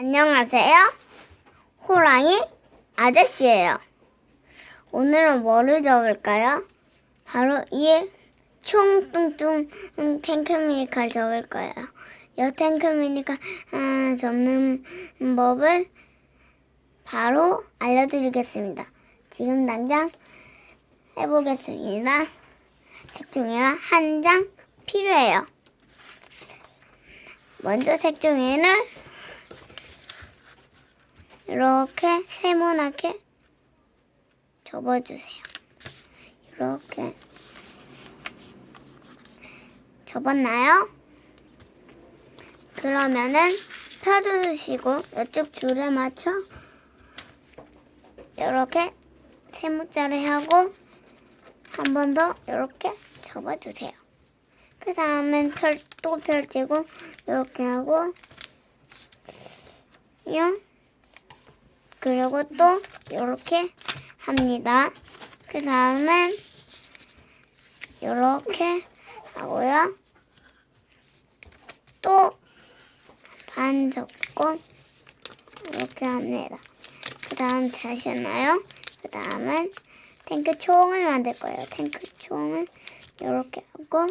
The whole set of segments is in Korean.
안녕하세요. 호랑이 아저씨예요. 오늘은 뭐를 접을까요? 바로 이 총뚱뚱 탱크미니카를 접을 거예요. 이 탱크미니카 아, 접는 법을 바로 알려드리겠습니다. 지금 당장 해보겠습니다. 색종이가 한 장 필요해요. 먼저 색종이를 이렇게 세모나게 접어주세요. 이렇게 접었나요? 그러면은 펴주시고 이쪽 줄에 맞춰 이렇게 세모자를 하고 한 번 더 이렇게 접어주세요. 그 다음엔 펼, 또 펼치고 이렇게 하고 요 그리고 또 이렇게 합니다. 그 다음엔 이렇게 하고요. 또 반 접고 이렇게 합니다. 그 다음 다시 했나요? 그 다음엔 탱크 총을 만들 거예요. 탱크 총을 이렇게 하고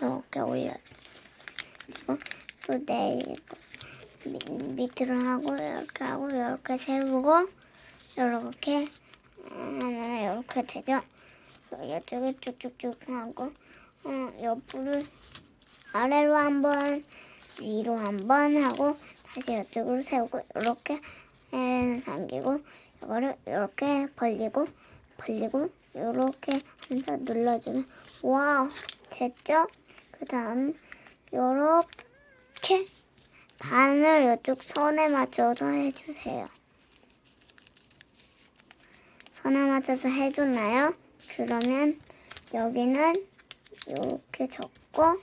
이렇게 올려요. 그리고 또 내리고 밑- 밑으로 하고 이렇게 하고 이렇게 세우고 이렇게 하면 이렇게 되죠. 이쪽에 쭉쭉쭉 하고 어, 옆으로 아래로 한번 위로 한번 하고 다시 이쪽으로 세우고 이렇게 에, 당기고 이거를 이렇게 벌리고 벌리고 이렇게 해서 눌러주면 와우 됐죠? 그 다음 이렇게 반을 이쪽 선에 맞춰서 해주세요. 선에 맞춰서 해줬나요? 그러면 여기는 이렇게 접고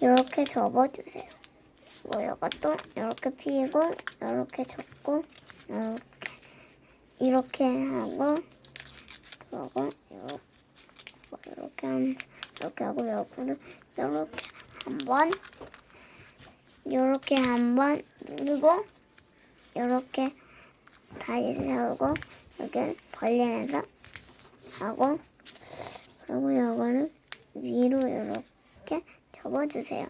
이렇게 접어주세요. 뭐 이것도 이렇게 피고 이렇게 접고 이렇게 이렇게 하고 그리고 이렇게 이렇게 하면 이렇게 하고 옆으로 이렇게 한번 이렇게 한번 누르고 이렇게 다시 세우고 이렇게 벌리면서 하고 그리고 이거를 위로 이렇게 접어주세요.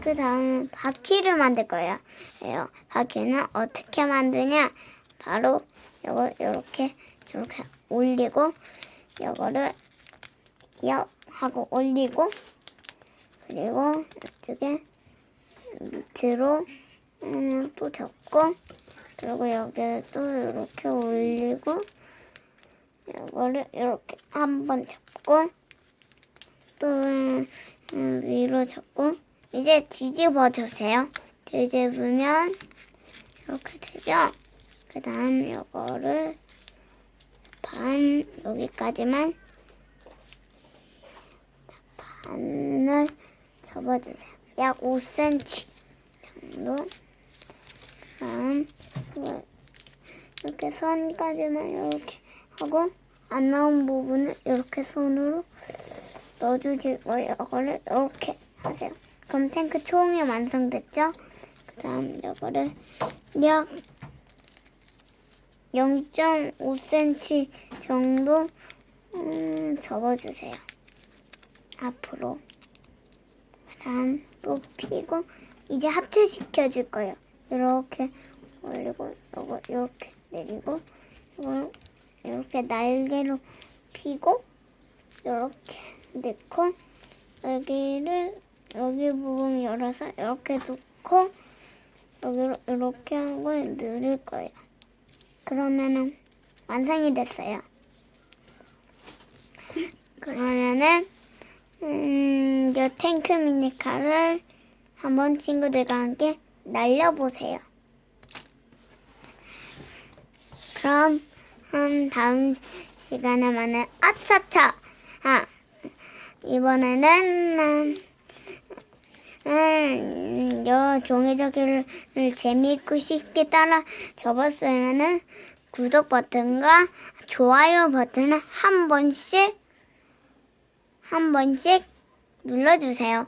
그 다음 바퀴를 만들 거예요. 예요. 바퀴는 어떻게 만드냐? 바로 이걸 이렇게 이렇게 올리고 이거를 옆 하고 올리고 그리고 이쪽에 밑으로 음, 또 접고 그리고 여기에 또 이렇게 올리고 이거를 이렇게 한번 접고 또 음, 위로 접고 이제 뒤집어 주세요. 뒤집으면 이렇게 되죠. 그 다음 이거를 반 여기까지만 반을 접어주세요. 약 5cm 정도. 그다음 이거 이렇게 선까지만 이렇게 하고 안 나온 부분을 이렇게 손으로 넣어주시고 이거를 이렇게 하세요. 그럼 탱크 총이 완성됐죠? 그 다음 이거를 약 0.5cm 정도 음, 접어주세요. 앞으로. 그다음 또 피고 이제 합체시켜 줄 거예요. 이렇게 올리고 이거 이렇게 내리고 이거 이렇게 날개로 피고 이렇게 넣고 여기를 여기 부분 열어서 이렇게 놓고 여기로 이렇게 하고 누를 거예요. 그러면은 완성이 됐어요. 그러면은 음, 이 탱크 미니카를 한번 친구들과 함께 날려보세요. 그럼 음, 다음 시간에 만날 아차차 아 이번에는 음, 음, 요 종이접기를 재미있고 쉽게 따라 접었으면은 구독 버튼과 좋아요 버튼을 한 번씩 한 번씩 눌러주세요.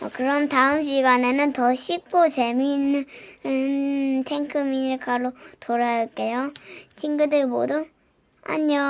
어, 그럼 다음 시간에는 더 쉽고 재미있는 음, 탱크 미니카로 돌아올게요. 친구들 모두 안녕.